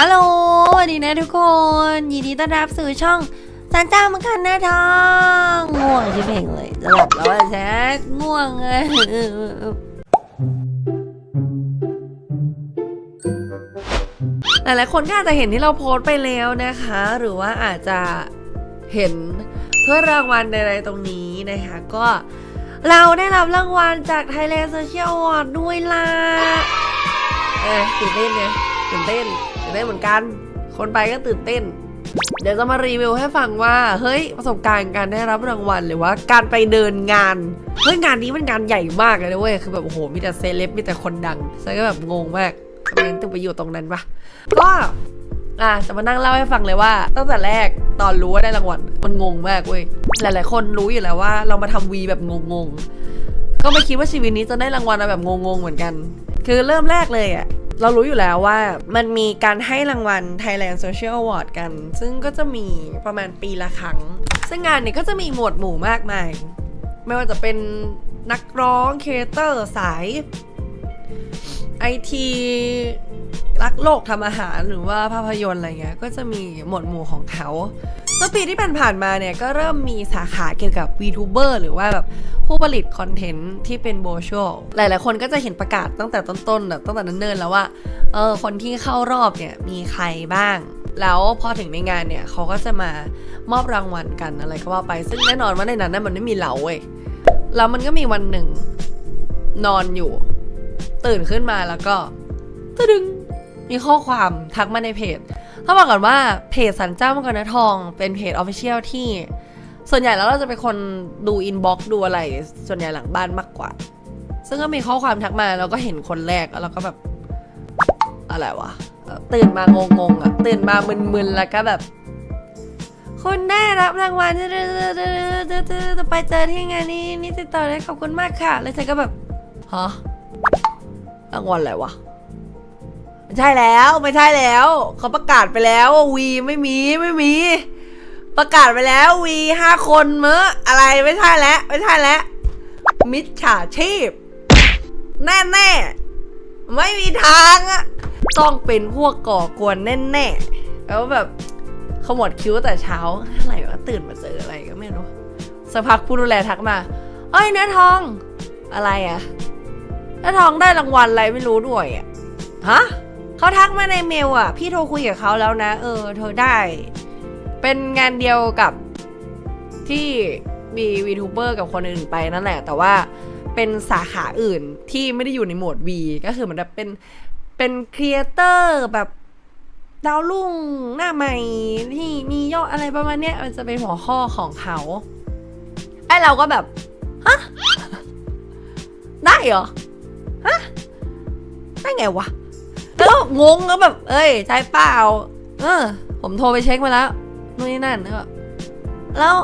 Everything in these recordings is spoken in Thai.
ฮัลโหลสวัสดีนะทุกคน ยินดีต้อนรับสู่ช่องสันจ้ามังคันนะทองง่วงชิเพ่งเลยจะหลับแล้วอะแซกง่วงเลยหลายๆคนก็อาจจะเห็นที่เราโพสต์ไปแล้วนะคะ หรือว่าอาจจะเห็นเพื่อรางวัลใดๆตรงนี้นะคะ ก็เราได้รับรางวัลจาก Thailand Social Award ด้วยล่ะเออตื่นเต้นไงตื่นเต้น ตื่นเต้นเหมือนกัน คนไปก็ตื่นเต้น เดี๋ยวจะมารีวิวให้ฟังว่า เฮ้ยประสบการณ์การได้รับรางวัลหรือว่าการไปเดินงาน เฮ้ยงานนี้มันงานใหญ่มากเลยนะเว้ย คือแบบโอ้โหมีแต่เซเลบมีแต่คนดังฉันก็แบบงงมากทำไมถึงไปอยู่ตรงนั้นวะ ก็อะจะมานั่งเล่าให้ฟังเลยว่า ตั้งแต่แรกตอนรู้ว่าได้รางวัลมันงงมากเว้ย หลาย ๆ คนรู้อยู่แล้วว่า เรามาทำวีแบบงงๆ ก็ไม่คิดว่าชีวิตนี้จะได้รางวัลแบบงงๆ เหมือนกัน คือเริ่มแรกเลยอะ เรารู้อยู่แล้วว่ามันมีการให้รางวัล Thailand Social Award กัน ซึ่งก็จะมีประมาณปีละครั้ง ซึ่งงานเนี่ยก็จะมีหมวดหมู่มากมาย ไม่ว่าจะเป็นนักร้องครีเอเตอร์ สายไอที รักโลกทำอาหารหรือว่าภาพยนตร์อะไรเงี้ยก็จะมีหมวดหมู่ของเขาแล้วปีที่ผ่านๆมาเนี่ยก็เริ่มมีสาขาเกี่ยวกับ VTuber หรือว่าแบบผู้ผลิตคอนเทนต์ที่เป็นโบชัวหลาย ๆ คนก็จะเห็นประกาศตั้งแต่ต้นๆแบบตั้งแต่เนิ่นๆแล้วว่าเออคนที่เข้ารอบเนี่ยมีใครบ้าง แล้วพอถึงในงานเนี่ยเขาก็จะมามอบรางวัลกันอะไรก็ว่าไป ซึ่งแน่นอนว่าในนั้นน่ะมันไม่มีเราเว้ยแล้วมันก็มีวันหนึ่งนอนอยู่ ตื่นขึ้นมาแล้วก็ตะดึง มีข้อความทักมาในเพจต้องบอกก่อนว่าเพจสันเจ้ามังกรนทอง เป็นเพจออฟฟิเชียลที่ ส่วนใหญ่แล้วเราจะเป็นคนดูอินบ็อกซ์ดูอะไร ส่วนใหญ่หลังบ้านมากกว่า ซึ่งก็มีข้อความทักมาแล้วก็เห็นคนแรกแล้วเราก็แบบอะไรวะตื่นมางงๆอะตื่นมามึนๆแล้วก็แบบคุณได้รับรางวัลจะไปเจอที่งานนี้นี่ติดต่อได้ขอบคุณมากค่ะ แล้วฉันก็แบบฮะรางวัลอะไรวะ ใช่แล้วไม่ใช่แล้วเขาประกาศไปแล้ววีไม่มีไม่มี ประกาศไปแล้ววีห้าคนเมื่ออะไรไม่ใช่แล้วไม่ใช่แล้วมิจฉาชีพ แน่แน่ไม่มีทางอะต้องเป็นพวกก่อกวนแน่แน่แล้วแบบขมวดคิ้วแต่เช้าอะไรวะตื่นมาเจออะไรก็ไม่รู้สักพักผู้ดูแลทักมาเอ้ยเนื้อทองอะไรอะเนื้อทองได้รางวัลอะไรไม่รู้ด้วยอะฮะ เขาทักมาในเมลอะ พี่โทรคุยกับเขาแล้วนะ เออ เธอได้ เป็นงานเดียวกับที่มีวีทูเบอร์กับคนอื่นไปนั่นแหละ แต่ว่าเป็นสาขาอื่นที่ไม่ได้อยู่ในหมวด V ก็คือเหมือนแบบเป็นเป็นครีเอเตอร์แบบดาวรุ่งหน้าใหม่ที่มียอดอะไรประมาณเนี้ยมันจะเป็นหัวข้อของเขาไอเราก็แบบฮะได้เหรอฮะได้ไงวะ แล้วงงก็แบบ เอ้ยใช่เปล่า เออ ผมโทรไปเช็คมาแล้วนู่นนี่นั่นแล้วก็แล้ว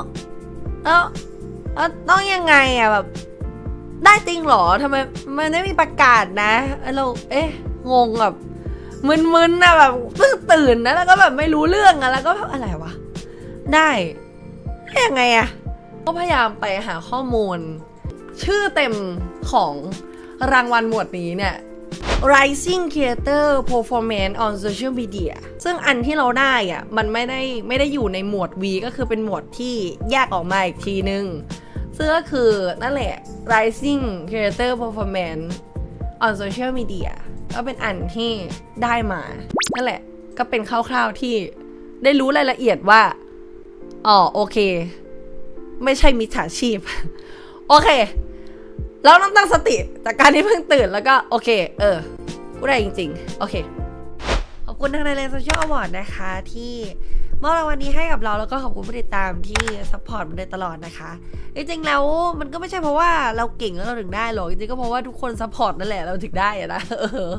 แล้วแล้วต้องยังไงอะแบบ ได้จริงเหรอทำไมมันไม่มีประกาศนะเราเอ๊ะงงแบบมึนๆนะแบบเพิ่งตื่นนะแล้วก็แบบไม่รู้เรื่องอะแล้วก็อะไรวะได้ได้ยังไงอะก็พยายามไปหาข้อมูล ชื่อเต็มของรางวัลหมวดนี้เนี่ย Rising Creator Performance on Social Media ซึ่งอันที่เราได้อะมันไม่ได้ไม่ได้อยู่ในหมวด V ก็คือเป็นหมวดที่แยกออกมาอีกทีนึง ซึ่งก็คือนั่นแหละ Rising Creator Performance on Social Media ก็เป็นอันที่ได้มา นั่นแหละก็เป็นคร่าวๆที่ได้รู้รายละเอียดว่าอ๋อโอเค ไม่ใช่มิจฉาชีพ โอเค เราต้องตั้งสติจากการที่เพิ่งตื่นแล้วก็โอเค เออกูได้จริง ๆ โอเค ขอบคุณทางในเลนโซเชียลอวอร์ดนะคะ ที่มอบรางวัลนี้ให้กับเราแล้วก็ขอบคุณผู้ติดตามที่ซัพพอร์ตมาโดยตลอดนะคะ จริงๆแล้วมันก็ไม่ใช่เพราะว่าเราเก่งแล้วเราถึงได้หรอกจริงๆก็เพราะว่าทุกคนซัพพอร์ตนั่นแหละเราถึงได้อะนะเออ